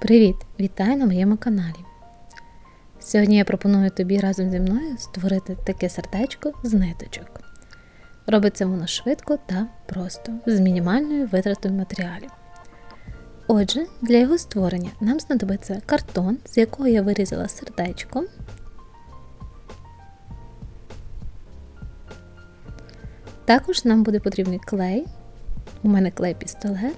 Привіт! Вітаю на моєму каналі. Сьогодні я пропоную тобі разом зі мною створити таке сердечко з ниточок. Робиться воно швидко та просто, з мінімальною витратою матеріалів. Отже, для його створення нам знадобиться картон, з якого я вирізала сердечко. Також нам буде потрібний клей. У мене клей пістолет.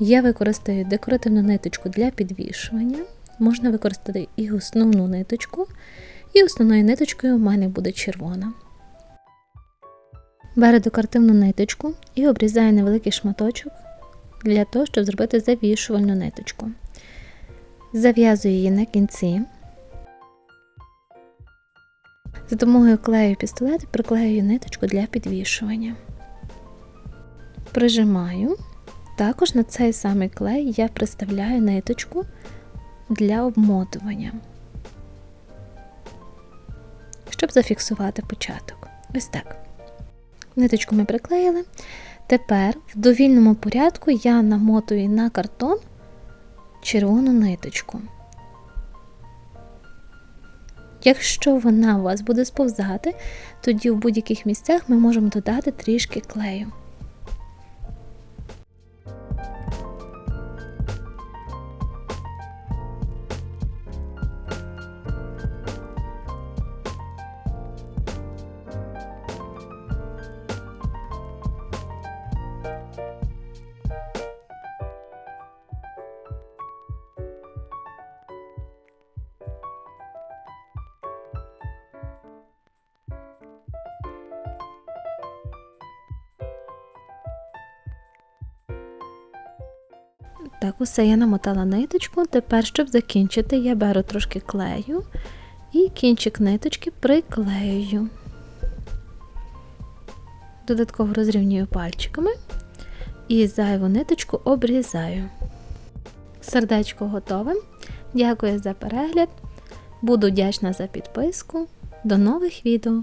Я використаю декоративну ниточку для підвішування. Можна використати і основну ниточку, і основною ниточкою у мене буде червона. Беру декоративну ниточку і обрізаю невеликий шматочок для того, щоб зробити завішувальну ниточку. Зав'язую її на кінці. За допомогою клею пістолет приклеюю ниточку для підвішування. Прижимаю. Також на цей самий клей я приставляю ниточку для обмотування, щоб зафіксувати початок. Ось так. Ниточку ми приклеїли. Тепер в довільному порядку я намотую на картон червону ниточку. Якщо вона у вас буде сповзати, тоді в будь-яких місцях ми можемо додати трішки клею. Так, усе я намотала ниточку. Тепер, щоб закінчити, я беру трошки клею і кінчик ниточки приклеюю. Додатково розрівнюю пальчиками і зайву ниточку обрізаю. Сердечко готове. Дякую за перегляд. Буду вдячна за підписку. До нових відео!